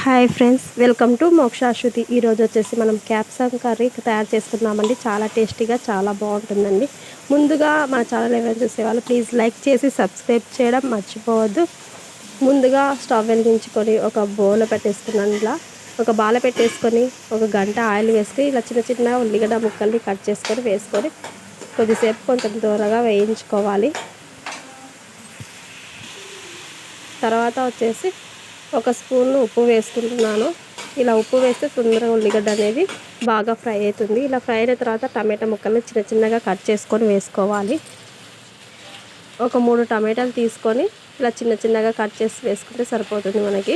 Hi friends welcome to Mokshashruthi ఈరోజు వచ్చేసి మనం క్యాప్సమ్ కర్రీ తయారు చేసుకున్నామండి చాలా టేస్టీగా చాలా బాగుంటుందండి. ముందుగా మన ఛానల్ ఎవరైనా చూసేవాళ్ళు ప్లీజ్ లైక్ చేసి సబ్స్క్రైబ్ చేయడం మర్చిపోవద్దు. ముందుగా స్టవ్ వెలిగించుకొని ఒక బౌల్ పెట్టేసుకున్నాను ఇలా ఒక బాల పెట్టేసుకొని ఒక గంట ఆయిల్ వేసుకొని ఇలా చిన్న చిన్న ఉల్లిగడ్డ ముక్కల్ని కట్ చేసుకొని వేసుకొని కొద్దిసేపు కొంచెం దూరగా వేయించుకోవాలి. తర్వాత వచ్చేసి ఒక స్పూన్ ఉప్పు వేసుకుంటున్నాను. ఇలా ఉప్పు వేస్తే తొందరగా ఉల్లిగడ్డ అనేది బాగా ఫ్రై అవుతుంది. ఇలా ఫ్రై అయిన తర్వాత టమాటా ముక్కల్ని చిన్న చిన్నగా కట్ చేసుకొని వేసుకోవాలి. ఒక మూడు టమాటాలు తీసుకొని ఇలా చిన్న చిన్నగా కట్ చేసి వేసుకుంటే సరిపోతుంది మనకి.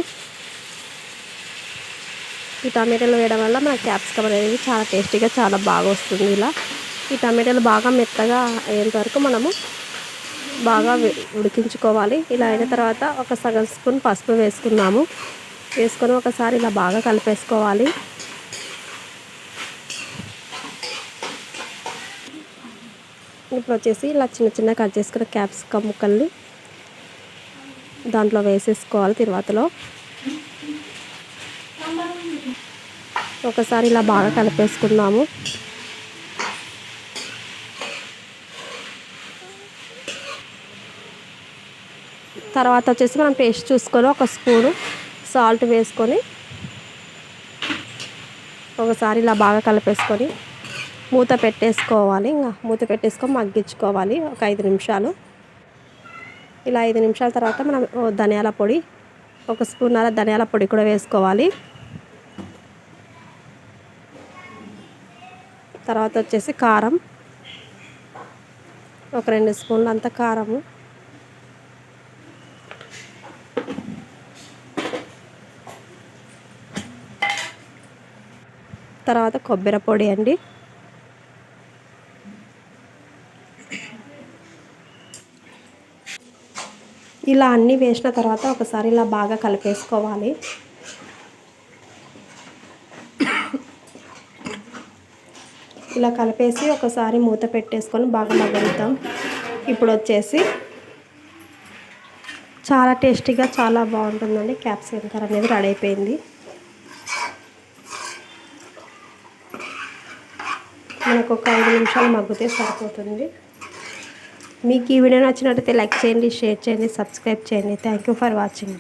ఈ టమాటాలు వేయడం వల్ల మన క్యాప్సికమ్ అనేది చాలా టేస్టీగా చాలా బాగా వస్తుంది ఇలా. ఈ టమాటాలు బాగా మెత్తగా అయ్యేంత వరకు మనము బాగా ఉడికించుకోవాలి. ఇలా అయిన తర్వాత ఒక సగం స్పూన్ పసుపు వేసుకున్నాము. వేసుకొని ఒకసారి ఇలా బాగా కలిపేసుకోవాలి. ఇప్పుడు వచ్చేసి ఇలా చిన్న చిన్న కట్ చేసుకున్న క్యాప్సికమ్ ముక్కల్ని దాంట్లో వేసేసుకోవాలి తిరువాతలో. ఒకసారి ఇలా బాగా కలిపేసుకున్నాము. తర్వాత వచ్చేసి మనం పేస్ట్ చూసుకొని ఒక స్పూను సాల్ట్ వేసుకొని ఒకసారి ఇలా బాగా కలిపేసుకొని మూత పెట్టేసుకోవాలి. ఇంకా మూత పెట్టేసుకొని మగ్గించుకోవాలి ఒక ఐదు నిమిషాలు. ఇలా ఐదు నిమిషాల తర్వాత మనం ధనియాల పొడి ఒక స్పూన్ అలా ధనియాల పొడి కూడా వేసుకోవాలి. తర్వాత వచ్చేసి కారం ఒక రెండు స్పూన్లు అంత కారము తర్వాత కొబ్బరి పొడి అండి. ఇలా అన్నీ వేసిన తర్వాత ఒకసారి ఇలా బాగా కలిపేసుకోవాలి. ఇలా కలిపేసి ఒకసారి మూత పెట్టేసుకొని బాగా మగలుతాం ఇప్పుడు వచ్చేసి చాలా టేస్టీగా చాలా బాగుంటుందండి. క్యాప్సికమ్ కర్రీ అనేది రెడీ అయిపోయింది. మనకు ఒక ఐదు నిమిషాలు మగ్గితే సరిపోతుంది. మీకు ఈ వీడియో నచ్చినట్టయితే లైక్ చేయండి షేర్ చేయండి సబ్స్క్రైబ్ చేయండి. Thank you for watching